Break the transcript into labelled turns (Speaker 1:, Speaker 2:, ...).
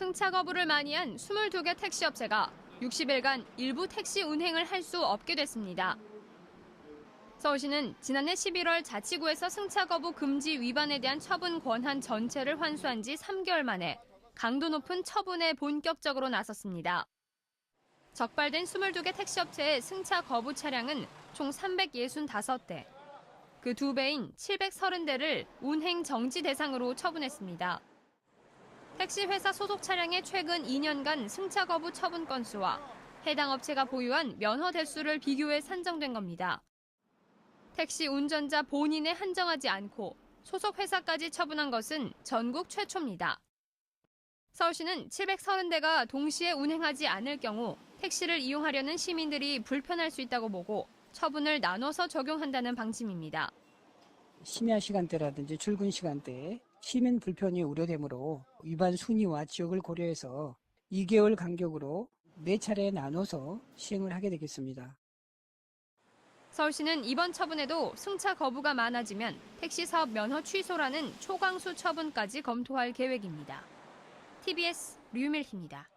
Speaker 1: 승차 거부를 많이한 22개 택시 업체가 60일간 일부 택시 운행을 할 수 없게 됐습니다. 서울시는 지난해 11월 자치구에서 승차 거부 금지 위반에 대한 처분 권한 전체를 환수한 지 3개월 만에 강도 높은 처분에 본격적으로 나섰습니다. 적발된 22개 택시 업체의 승차 거부 차량은 총 365대, 그 두 배인 730대를 운행 정지 대상으로 처분했습니다. 택시 회사 소속 차량의 최근 2년간 승차 거부 처분 건수와 해당 업체가 보유한 면허 대수를 비교해 산정된 겁니다. 택시 운전자 본인에 한정하지 않고 소속 회사까지 처분한 것은 전국 최초입니다. 서울시는 730대가 동시에 운행하지 않을 경우 택시를 이용하려는 시민들이 불편할 수 있다고 보고 처분을 나눠서 적용한다는 방침입니다.
Speaker 2: 심야 시간대라든지 출근 시간대에 시민 불편이 우려되므로 위반 순위와 지역을 고려해서 2개월 간격으로 네 차례 나눠서 시행을 하게 되겠습니다.
Speaker 1: 서울시는 이번 처분에도 승차 거부가 많아지면 택시 사업 면허 취소라는 초강수 처분까지 검토할 계획입니다. TBS 류밀희입니다.